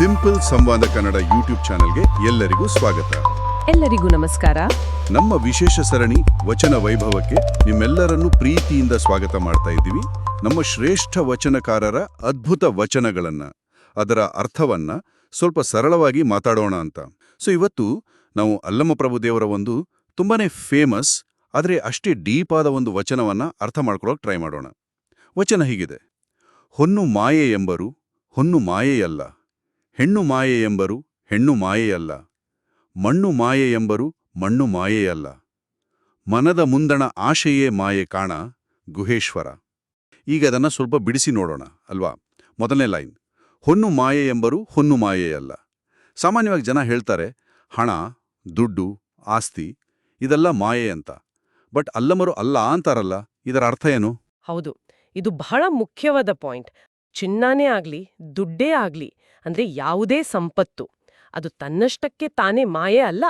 Simple ಸಂವಾದ Kannada YouTube ಚಾನೆಲ್ಗೆ ಎಲ್ಲರಿಗೂ ಸ್ವಾಗತ. ಎಲ್ಲರಿಗೂ ನಮಸ್ಕಾರ. ನಮ್ಮ ವಿಶೇಷ ಸರಣಿ ವಚನ ವೈಭವಕ್ಕೆ ನಿಮ್ಮೆಲ್ಲರನ್ನು ಪ್ರೀತಿಯಿಂದ ಸ್ವಾಗತ ಮಾಡ್ತಾ ಇದ್ದೀವಿ. ನಮ್ಮ ಶ್ರೇಷ್ಠ ವಚನಕಾರರ ಅದ್ಭುತ ವಚನಗಳನ್ನ ಅದರ ಅರ್ಥವನ್ನ ಸ್ವಲ್ಪ ಸರಳವಾಗಿ ಮಾತಾಡೋಣ ಅಂತ. ಸೊ ಇವತ್ತು ನಾವು ಅಲ್ಲಮ ಪ್ರಭುದೇವರ ಒಂದು ತುಂಬಾನೇ ಫೇಮಸ್ ಆದರೆ ಅಷ್ಟೇ ಡೀಪ್ ಆದ ಒಂದು ವಚನವನ್ನ ಅರ್ಥ ಮಾಡ್ಕೊಳ್ಳೋಕೆ ಟ್ರೈ ಮಾಡೋಣ. ವಚನ ಹೀಗಿದೆ. ಹೊನ್ನು ಮಾಯೆ ಎಂಬರು ಹೊನ್ನು ಮಾಯೆಯಲ್ಲ. ಹೆಣ್ಣು ಮಾಯೆ ಎಂಬರು ಹೆಣ್ಣು ಮಾಯೆಯಲ್ಲ. ಮಣ್ಣು ಮಾಯೆ ಎಂಬರು ಮಣ್ಣು ಮಾಯೆಯಲ್ಲ. ಮನದ ಮುಂದಣ ಆಶೆಯೇ ಮಾಯೆ ಕಾಣ ಗುಹೇಶ್ವರ. ಈಗ ಅದನ್ನ ಸ್ವಲ್ಪ ಬಿಡಿಸಿ ನೋಡೋಣ, ಅಲ್ವಾ? ಮೊದಲನೇ ಲೈನ್. ಹೊನ್ನು ಮಾಯೆ ಎಂಬರು ಹೊನ್ನು ಮಾಯೆಯಲ್ಲ. ಸಾಮಾನ್ಯವಾಗಿ ಜನ ಹೇಳ್ತಾರೆ, ಹಣ, ದುಡ್ಡು, ಆಸ್ತಿ, ಇದೆಲ್ಲ ಮಾಯೆ ಅಂತ. ಬಟ್ ಅಲ್ಲಮರು ಅಲ್ಲ ಅಂತಾರಲ್ಲ, ಇದರ ಅರ್ಥ ಏನು? ಹೌದು, ಇದು ಬಹಳ ಮುಖ್ಯವಾದ ಪಾಯಿಂಟ್. ಚಿನ್ನಾನೇ ಆಗ್ಲಿ, ದುಡ್ಡೇ ಆಗ್ಲಿ ಅಂದ್ರೆ ಯಾವುದೇ ಸಂಪತ್ತು. ಅದು ತನ್ನಷ್ಟಕ್ಕೆ ತಾನೇ ಮಾಯೆ ಅಲ್ಲ.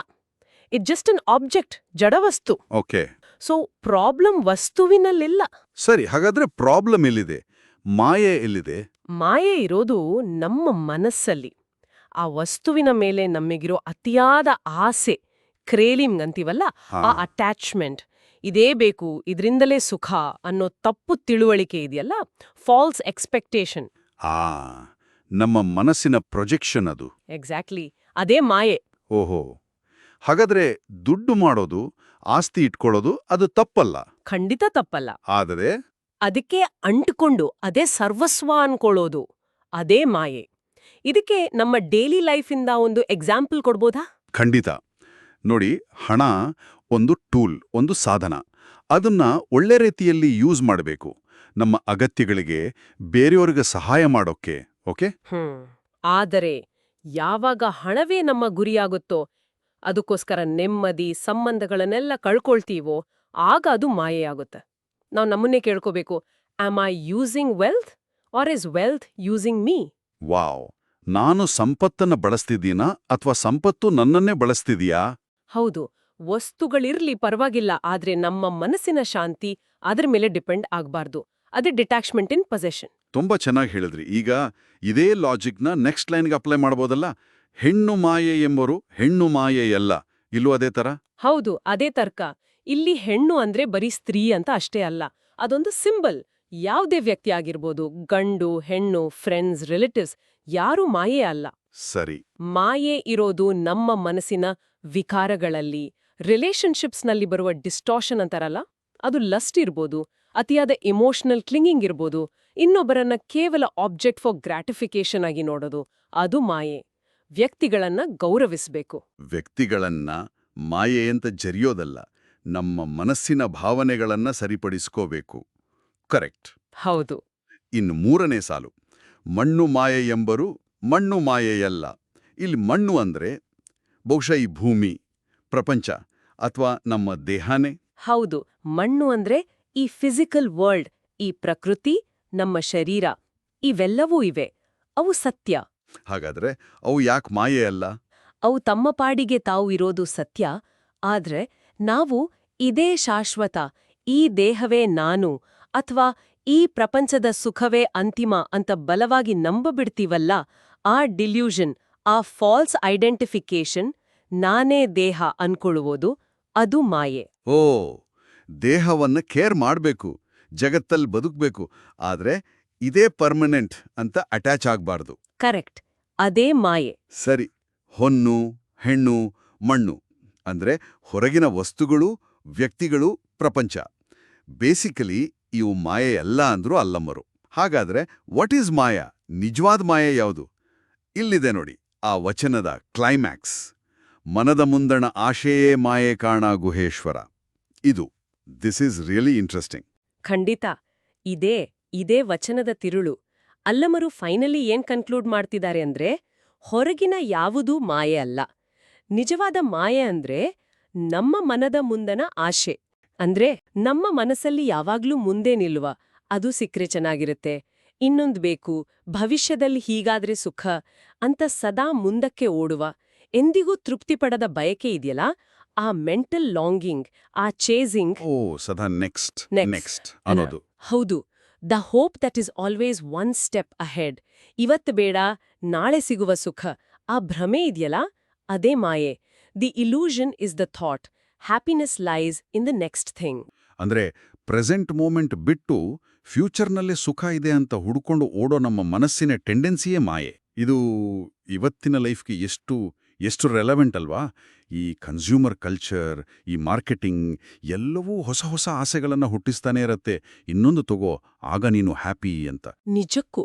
ಇಟ್ ಜಸ್ಟ್ ಅನ್ ಆಬ್ಜೆಕ್ಟ್ ಜಡವಸ್ತು ಓಕೆ ಸೊ ಪ್ರಾಬ್ಲಮ್ ವಸ್ತುವಿನಲ್ಲಿಲ್ಲ. ಸರಿ ಹಾಗಾದ್ರೆ ಪ್ರಾಬ್ಲಮ್ ಎಲ್ಲಿದೆ? ಮಾಯೆ ಎಲ್ಲಿದೆ? ಮಾಯೆ ಇರೋದು ನಮ್ಮ ಮನಸ್ಸಲ್ಲಿ. ಆ ವಸ್ತುವಿನ ಮೇಲೆ ನಮಗಿರೋ ಅತಿಯಾದ ಆಸೆ ಕ್ರೇಲಿಂಗ್ ಅಂತೀವಲ್ಲ? ಆ ಅಟ್ಯಾಚ್ಮೆಂಟ್ ಇದೇ ಬೇಕು ಇದರಿಂದಲೇ ಸುಖ ಅನ್ನೋ ತಪ್ಪು ತಿಳುವಳಿಕೆ ಇದೆಯಲ್ಲ? ಫಾಲ್ಸ್ ಎಕ್ಸ್ಪೆಕ್ಟೇಷನ್ ಆ. ನಮ್ಮ ಮನಸ್ಸಿನ ಪ್ರೊಜೆಕ್ಷನ್ ಅದು. ಎಕ್ಸಾಕ್ಟ್ಲಿ ಅದೇ ಮಾಯೆ. ಓಹೋ. ಹಾಗಾದ್ರೆ ದುಡ್ಡು ಮಾಡೋದು ಆಸ್ತಿ ಇಟ್ಕೊಳ್ಳೋದು ಅದು ತಪ್ಪಲ್ಲ? ಖಂಡಿತ ತಪ್ಪಲ್ಲ. ಆದರೆ? ಅದಕ್ಕೆ ಅಂಟ್ಕೊಂಡು ಅದೇ ಸರ್ವಸ್ವ ಅನ್ಕೊಳ್ಳೋದು ಅದೇ ಮಾಯೆ. ಇದಕ್ಕೆ ನಮ್ಮ ಡೈಲಿ ಲೈಫಿಂದ ಒಂದು ಎಕ್ಸಾಂಪಲ್ ಕೊಡ್ಬೋದಾ? ಖಂಡಿತ. ನೋಡಿ ಹಣ ಒಂದು ಟೂಲ್ ಒಂದು ಸಾಧನ. ಅದನ್ನ ಒಳ್ಳೆ ರೀತಿಯಲ್ಲಿ ಯೂಸ್ ಮಾಡಬೇಕು. ನಮ್ಮ ಅಗತ್ಯಗಳಿಗೆ ಬೇರೆಯವರಿಗೆ ಸಹಾಯ ಮಾಡೋಕ್ಕೆ. ಓಕೆ? ಹ್ಮ್. ಆದರೆ ಯಾವಾಗ ಹಣವೇ ನಮ್ಮ ಗುರಿಯಾಗುತ್ತೋ ಅದಕ್ಕೋಸ್ಕರ ನೆಮ್ಮದಿ ಸಂಬಂಧಗಳನ್ನೆಲ್ಲ ಕಳ್ಕೊಳ್ತೀವೋ ಆಗ ಅದು ಮಾಯೆಯಾಗುತ್ತೆ. ನಾವು ನಮ್ಮನ್ನೇ ಕೇಳ್ಕೋಬೇಕು am I using wealth or is wealth using me wow. ನಾನು ಸಂಪತ್ತನ್ನ ಬಳಸ್ತಿದ್ದೀನಾ ಅಥವಾ ಸಂಪತ್ತು ನನ್ನನ್ನೇ ಬಳಸ್ತಿದೀಯಾ? ಹೌದು. ವಸ್ತುಗಳಿರ್ಲಿ ಪರವಾಗಿಲ್ಲ ಆದ್ರೆ ನಮ್ಮ ಮನಸ್ಸಿನ ಶಾಂತಿ ಅದರ ಮೇಲೆ ಡಿಪೆಂಡ್ ಆಗ್ಬಾರ್ದು. ಅದೇ ಡಿಟ್ಯಾಚ್ಮೆಂಟ್ ಇನ್ ಪೊಸೆಷನ್. ತುಂಬಾ ಚೆನ್ನಾಗಿ ಹೇಳಿದ್ರಿ. ಈಗ ಇದೇ ಲಾಜಿಕ್ನ ನೆಕ್ಸ್ಟ್ ಲೈನ್ಗೆ ಅಪ್ಲೈ ಮಾಡ್ಬೋದಲ್ಲ? ಹೆಣ್ಣು ಮಾಯೆ ಎಂಬರು ಹೆಣ್ಣು ಮಾಯೆಯಲ್ಲ ಇಲ್ಲೂ ಅದೇ ತರ? ಹೌದು ಅದೇ ತರ್ಕ. ಇಲ್ಲಿ ಹೆಣ್ಣು ಅಂದ್ರೆ ಬರೀ ಸ್ತ್ರೀ ಅಂತ ಅಷ್ಟೇ ಅಲ್ಲ. ಅದೊಂದು ಸಿಂಬಲ್ ಯಾವುದೇ ವ್ಯಕ್ತಿ ಆಗಿರ್ಬೋದು ಗಂಡು ಹೆಣ್ಣು ಫ್ರೆಂಡ್ಸ್ ರಿಲೇಟಿವ್ಸ್ ಯಾರೂ ಮಾಯೆ ಅಲ್ಲ. ಸರಿ. ಮಾಯೆ ಇರೋದು ನಮ್ಮ ಮನಸ್ಸಿನ ವಿಕಾರಗಳಲ್ಲಿ ರಿಲೇಶನ್ಶಿಪ್ಸ್ನಲ್ಲಿ ಬರುವ ಡಿಸ್ಟಾರ್ಷನ್ ಅಂತಾರಲ್ಲ? ಅದು ಲಸ್ಟ್ ಇರ್ಬೋದು ಅತಿಯಾದ ಇಮೋಷನಲ್ ಕ್ಲಿಂಗಿಂಗ್ ಇರ್ಬೋದು ಇನ್ನೊಬ್ಬರನ್ನ ಕೇವಲ ಆಬ್ಜೆಕ್ಟ್ ಫಾರ್ ಗ್ರಾಟಿಫಿಕೇಶನ್ ಆಗಿ ನೋಡೋದು ಅದು ಮಾಯೆ. ವ್ಯಕ್ತಿಗಳನ್ನ ಗೌರವಿಸಬೇಕು. ವ್ಯಕ್ತಿಗಳನ್ನ ಮಾಯೆ ಅಂತ ಜರಿಯೋದಲ್ಲ ನಮ್ಮ ಮನಸ್ಸಿನ ಭಾವನೆಗಳನ್ನ ಸರಿಪಡಿಸ್ಕೋಬೇಕು. ಕರೆಕ್ಟ್. ಹೌದು. ಇನ್ನು ಮೂರನೇ ಸಾಲು ಮಣ್ಣು ಮಾಯೆ ಎಂಬರು ಮಣ್ಣು ಮಾಯೆಯಲ್ಲ. ಇಲ್ಲಿ ಮಣ್ಣು ಅಂದ್ರೆ ಬಹುಶಃ ಈ ಭೂಮಿ ಪ್ರಪಂಚ ಅಥವಾ ನಮ್ಮ ದೇಹನೇ. ಹೌದು ಮಣ್ಣು ಅಂದ್ರೆ ಈ ಫಿಸಿಕಲ್ ವರ್ಲ್ಡ್ ಈ ಪ್ರಕೃತಿ ನಮ್ಮ ಶರೀರ ಇವೆಲ್ಲವೂ ಇವೆ. ಅವು ಸತ್ಯ. ಹಾಗಾದ್ರೆ ಅವು ಯಾಕೆ ಮಾಯೆ ಅಲ್ಲ? ಅವು ತಮ್ಮ ಪಾಡಿಗೆ ತಾವು ಇರೋದು ಸತ್ಯ. ಆದ್ರೆ ನಾವು ಇದೇ ಶಾಶ್ವತ ಈ ದೇಹವೇ ನಾನು ಅಥವಾ ಈ ಪ್ರಪಂಚದ ಸುಖವೇ ಅಂತಿಮ ಅಂತ ಬಲವಾಗಿ ನಂಬಬಿಡ್ತೀವಲ್ಲ ಆ ಡಿಲ್ಯೂಷನ್ ಆ ಫಾಲ್ಸ್ ಐಡೆಂಟಿಫಿಕೇಶನ್ ನಾನೇ ದೇಹ ಅನ್ಕೊಳ್ಳುವುದು ಅದು ಮಾಯೆ. ಓ ದೇಹವನ್ನ ಕೇರ್ ಮಾಡಬೇಕು. ಜಗತ್ತಲ್ಲಿ ಬದುಕಬೇಕು. ಆದ್ರೆ ಇದೇ ಪರ್ಮನೆಂಟ್ ಅಂತ ಅಟ್ಯಾಚ್ ಆಗಬಾರ್ದು. ಕರೆಕ್ಟ್ ಅದೇ ಮಾಯೆ. ಸರಿ ಹೊನ್ನು ಹೆಣ್ಣು ಮಣ್ಣು ಅಂದ್ರೆ ಹೊರಗಿನ ವಸ್ತುಗಳು ವ್ಯಕ್ತಿಗಳು ಪ್ರಪಂಚ. ಬೇಸಿಕಲಿ ಇವು ಮಾಯೆ ಎಲ್ಲ ಅಂದ್ರೂ ಅಲ್ಲಮ್ಮರು ಹಾಗಾದ್ರೆ ವಾಟ್ ಈಸ್ ಮಾಯಾ? ನಿಜವಾದ ಮಾಯೆ ಯಾವುದು? ಇಲ್ಲಿದೆ ನೋಡಿ ಆ ವಚನದ ಕ್ಲೈಮ್ಯಾಕ್ಸ್ ಮನದ ಮುಂದಣ ಆಶೆಯೇ ಮಾಯೆ ಕಾಣ ಗುಹೇಶ್ವರ. ಇದು ದಿಸ್ ಈಸ್ ರಿಯಲಿ ಇಂಟ್ರೆಸ್ಟಿಂಗ್ ಖಂಡಿತ. ಇದೇ ಇದೇ ವಚನದ ತಿರುಳು. ಅಲ್ಲಮರು ಫೈನಲಿ ಏನ್ ಕನ್ಕ್ಲೂಡ್ ಮಾಡ್ತಿದ್ದಾರೆ ಅಂದ್ರೆ, ಹೊರಗಿನ ಯಾವುದೂ ಮಾಯೆ ಅಲ್ಲ. ನಿಜವಾದ ಮಾಯೆ ಅಂದ್ರೆ, ನಮ್ಮ ಮನದ ಮುಂದನ ಆಶೆ. ಅಂದ್ರೆ, ನಮ್ಮ ಮನಸ್ಸಲ್ಲಿ ಯಾವಾಗ್ಲೂ ಮುಂದೆ ನಿಲ್ವ ಅದು ಸಿಕ್ಕರೆ ಚೆನ್ನಾಗಿರುತ್ತೆ. ಇನ್ನೊಂದ್ ಬೇಕು, ಭವಿಷ್ಯದಲ್ಲಿ ಹೀಗಾದ್ರೆ ಸುಖ ಅಂತ ಸದಾ ಮುಂದಕ್ಕೆ ಓಡುವ. ಎಂದಿಗೂ ತೃಪ್ತಿಪಡದ ಬಯಕೆ ಇದೆಯಲ್ಲ ಆ ಮೆಂಟಲ್ ಲಾಂಗಿಂಗ್ ಆ ಚೇಸಿಂಗ್ ಓ ಸದಾ ನೆಕ್ಸ್ಟ್. ನೆಕ್ಸ್ಟ್. ಅನ್ನೋದು. ಹೌದು. The hope that is always one step ahead. ಇವತ್ತು ಬೇಡ ನಾಳೆ ಸಿಗುವ ಸುಖ. ಆ ಭ್ರಮೆ ಇದೆಯಲ್ಲ ಅದೇ ಮಾಯೆ. The illusion is the thought. Happiness lies in the next thing. ಅಂದ್ರೆ ಪ್ರೆಸೆಂಟ್ ಮೂಮೆಂಟ್ ಬಿಟ್ಟು ಫ್ಯೂಚರ್ನಲ್ಲೇ ಸುಖ ಇದೆ ಅಂತ ಹುಡ್ಕೊಂಡು ಓಡೋ ನಮ್ಮ ಮನಸ್ಸಿನ ಟೆಂಡೆನ್ಸಿಯೇ ಮಾಯೆ. ಇದು ಇವತ್ತಿನ ಲೈಫ್ಗೆ ಎಷ್ಟು ಎಷ್ಟು ರೆಲವೆಂಟ್ ಅಲ್ವಾ? ಈ ಕನ್ಸ್ಯೂಮರ್ ಕಲ್ಚರ್ ಈ ಮಾರ್ಕೆಟಿಂಗ್ ಎಲ್ಲವೂ ಹೊಸ ಹೊಸ ಆಸೆಗಳನ್ನು ಹುಟ್ಟಿಸ್ತಾನೆ ಇರತ್ತೆ. ಇನ್ನೊಂದು ತಗೋ, ಆಗ ನೀನು ಹ್ಯಾಪಿ ಅಂತ. ನಿಜಕ್ಕೂ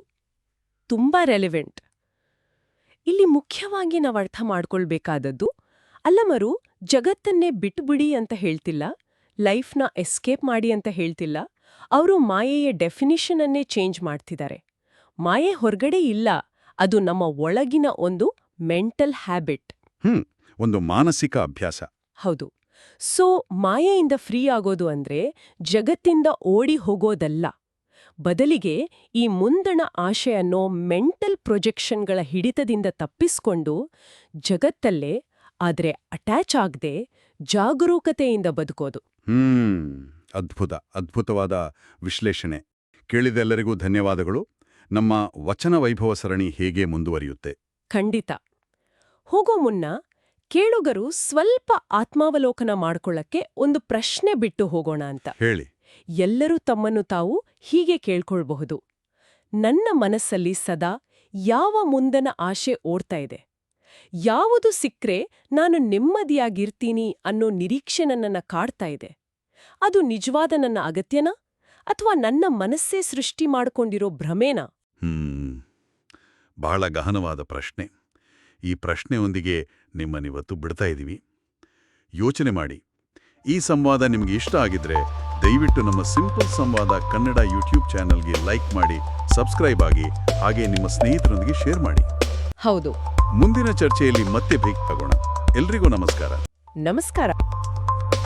ತುಂಬಾ ರೆಲೆವೆಂಟ್ ಇಲ್ಲಿ ಮುಖ್ಯವಾಗಿ ನಾವು ಅರ್ಥ ಮಾಡ್ಕೊಳ್ಬೇಕಾದದ್ದು, ಅಲ್ಲಮರು ಜಗತ್ತನ್ನೇ ಬಿಟ್ಬಿಡಿ ಅಂತ ಹೇಳ್ತಿಲ್ಲ, ಲೈಫ್ನ ಎಸ್ಕೇಪ್ ಮಾಡಿ ಅಂತ ಹೇಳ್ತಿಲ್ಲ, ಅವರು ಮಾಯೆಯ ಡೆಫಿನಿಷನನ್ನೇ ಚೇಂಜ್ ಮಾಡ್ತಿದ್ದಾರೆ. ಮಾಯೆ ಹೊರಗಡೆ ಇಲ್ಲ, ಅದು ನಮ್ಮ ಒಳಗಿನ ಒಂದು ಮೆಂಟಲ್ ಹ್ಯಾಬಿಟ್. ಹ್ಮ್ ಒಂದು ಮಾನಸಿಕ ಅಭ್ಯಾಸ. ಹೌದು. ಸೊ ಮಾಯೆಯಿಂದ ಫ್ರೀ ಆಗೋದು ಅಂದ್ರೆ ಜಗತ್ತಿಂದ ಓಡಿ ಹೋಗೋದಲ್ಲ. ಬದಲಿಗೆ ಈ ಮುಂದಣ ಆಶೆಯನ್ನು ಮೆಂಟಲ್ ಪ್ರೊಜೆಕ್ಷನ್ಗಳ ಹಿಡಿತದಿಂದ ತಪ್ಪಿಸ್ಕೊಂಡು ಜಗತ್ತಲ್ಲೇ ಆದರೆ ಅಟ್ಯಾಚ್ ಆಗದೆ ಜಾಗರೂಕತೆಯಿಂದ ಬದುಕೋದು. ಹ್ಮ್ ಅದ್ಭುತ ಅದ್ಭುತವಾದ ವಿಶ್ಲೇಷಣೆ. ಕೇಳಿದೆಲ್ಲರಿಗೂ ಧನ್ಯವಾದಗಳು. ನಮ್ಮ ವಚನ ವೈಭವ ಸರಣಿ ಹೇಗೆ ಮುಂದುವರಿಯುತ್ತೆ? ಖಂಡಿತ. ಹೋಗೋ ಮುನ್ನ ಕೇಳುಗರು ಸ್ವಲ್ಪ ಆತ್ಮಾವಲೋಕನ ಮಾಡ್ಕೊಳ್ಳಕ್ಕೆ ಒಂದು ಪ್ರಶ್ನೆ ಬಿಟ್ಟು ಹೋಗೋಣ ಅಂತ. ಹೇಳಿ. ಎಲ್ಲರೂ ತಮ್ಮನ್ನು ತಾವು ಹೀಗೆ ಕೇಳ್ಕೊಳ್ಬಹುದು. ನನ್ನ ಮನಸ್ಸಲ್ಲಿ ಸದಾ ಯಾವ ಮುಂದನ ಆಶೆ ಓಡ್ತಾ ಇದೆ. ಯಾವುದು ಸಿಕ್ರೆ ನಾನು ನೆಮ್ಮದಿಯಾಗಿರ್ತೀನಿ ಅನ್ನೋ ನಿರೀಕ್ಷೆ ನನ್ನನ್ನ ಕಾಡ್ತಾ ಇದೆ. ಅದು ನಿಜವಾದ ನನ್ನ ಅಗತ್ಯನಾ? ಅಥವಾ ನನ್ನ ಮನಸ್ಸೇ ಸೃಷ್ಟಿ ಮಾಡ್ಕೊಂಡಿರೋ ಭ್ರಮೇನಾ? ಹ್ಮ್. ಬಹಳ ಗಹನವಾದ ಪ್ರಶ್ನೆ. ಈ ಪ್ರಶ್ನೆಯೊಂದಿಗೆ ನಿಮ್ಮನ್ನಿವತ್ತು ಬಿಡ್ತಾ ಇದ್ದೀವಿ. ಯೋಚನೆ ಮಾಡಿ. ಈ ಸಂವಾದ ನಿಮಗೆ ಇಷ್ಟ ಆಗಿದ್ರೆ ದಯವಿಟ್ಟು ನಮ್ಮ ಸಿಂಪಲ್ ಸಂವಾದ ಕನ್ನಡ ಯೂಟ್ಯೂಬ್ ಚಾನೆಲ್ಗೆ ಲೈಕ್ ಮಾಡಿ ಸಬ್ಸ್ಕ್ರೈಬ್ ಆಗಿ ಹಾಗೆ ನಿಮ್ಮ ಸ್ನೇಹಿತರೊಂದಿಗೆ ಶೇರ್ ಮಾಡಿ. ಹೌದು. ಮುಂದಿನ ಚರ್ಚೆಯಲ್ಲಿ ಮತ್ತೆ ಭೇಟಿಯಾಗೋಣ. ಎಲ್ರಿಗೂ ನಮಸ್ಕಾರ. ನಮಸ್ಕಾರ.